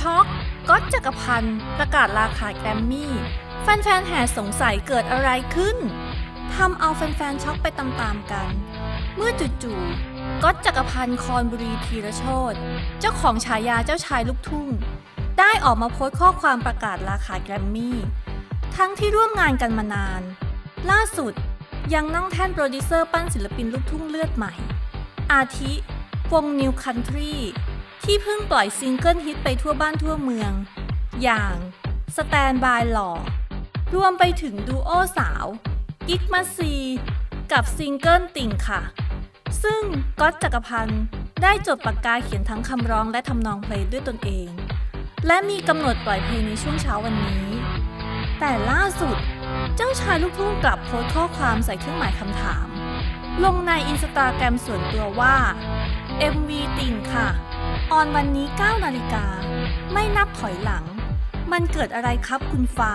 ช็อกก็จักรพันธ์ประกาศลาขายแกรมมี่ แฟนๆแห่สงสัยเกิดอะไรขึ้นทำเอาแฟนๆช็อกไปตามๆกัน เมื่อจู่ๆก๊อตจักรพันธ์คอนบุรีธีรโชตเจ้าของฉายาเจ้าชายลูกทุ่ง ได้ออกมาโพสต์ข้อความประกาศลาขายแกรมมี่ ทั้งที่ร่วมงานกันมานาน ล่าสุดยังนั่งแท่นโปรดิวเซอร์ปั้นศิลปินลูกทุ่งเลือดใหม่ อาทิวง New Country ที่ ที่เพิ่งปล่อยซิงเกิลฮิตไปทั่วบ้านทั่วเมือง อย่าง Stand by หล่อ รวมไปถึงดูโอสาว กิ๊กมาซี กับซิงเกิลติ่งค่ะ ซึ่งก๊อตจักรพันธ์ได้จดปากกาเขียนทั้งคำร้องและทำนองเพลงด้วยตนเอง และมีกำหนดปล่อยเพลงในช่วงเช้าวันนี้ แต่ล่าสุด เจ้าชายลูกทุ่งกลับโพสต์ข้อความใส่เครื่องหมายคำถาม ลงในอินสตาแกรมส่วนตัวว่า MV ติ่งค่ะ ออนวันนี้9นาฬิกา ไม่นับถอยหลัง มันเกิดอะไรครับคุณฟ้า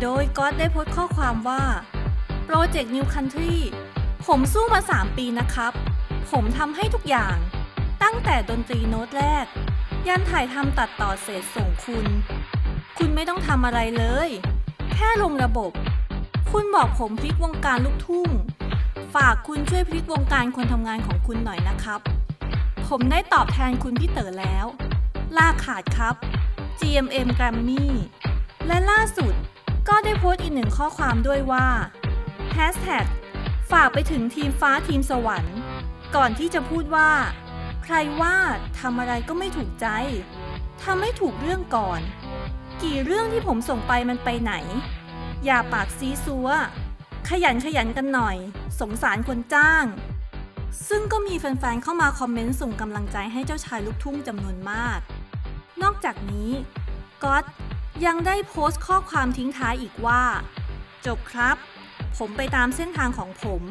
โดยก๊อตได้โพสต์ข้อความว่าโปรเจกต์ New Country ผมสู้มา 3 ปีนะครับ ผมทำให้ทุกอย่าง ตั้งแต่ดนตรีโน้ตแรก ยันถ่ายทำตัดต่อเสร็จส่งคุณ คุณไม่ต้องทำอะไรเลย แค่ลงระบบ คุณบอกผมพลิกวงการลูกทุ่ง ฝากคุณช่วยพลิกวงการคนทำงานของคุณหน่อยนะครับ ผมได้ตอบแทนคุณพี่เต๋อแล้ว ลาขาดครับ GMM Grammy และล่าสุดก็ได้โพสต์อีกหนึ่งข้อความด้วยว่า Hashtag ฝากไปถึงทีมฟ้าทีมสวรรค์ ก่อนที่จะพูดว่า ใครว่าทำอะไรก็ไม่ถูกใจทำไม่ถูกเรื่องก่อน กี่เรื่องที่ผมส่งไปมันไปไหน อย่าปากซีซัว ขยันขยันกันหน่อย สงสารคนจ้าง ซึ่งก็มีแฟนๆ เข้ามาคอมเมนต์ส่งกำลังใจให้เจ้าชายลูกทุ่งจำนวนมาก นอกจากนี้ก๊อตยังได้โพสต์ข้อความทิ้งท้ายอีกว่า จบครับ ผมไปตามเส้นทางของผม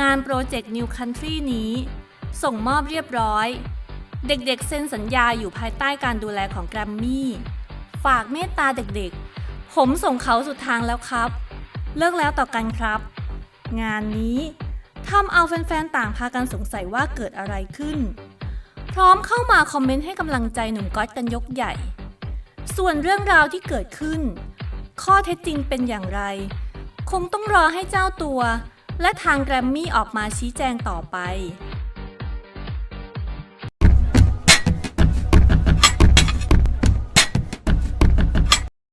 งานโปรเจกต์ New Country นี้ ส่งมอบเรียบร้อย เด็กๆ เซ็นสัญญาอยู่ภายใต้การดูแลของแกรมมี่ ฝากเมตตาเด็กๆ ผมส่งเขาสุดทางแล้วครับ เลิกแล้วต่อกันครับ งานนี้ ทำเอาแฟนๆ ต่างพากันสงสัยว่าเกิดอะไรขึ้น พร้อมเข้ามาคอมเมนต์ให้กำลังใจหนุ่มก๊อตกันยกใหญ่ ส่วนเรื่องราวที่เกิดขึ้น ข้อเท็จจริงเป็นอย่างไร คงต้องรอให้เจ้าตัว และทางแกรมมี่ออกมาชี้แจงต่อไป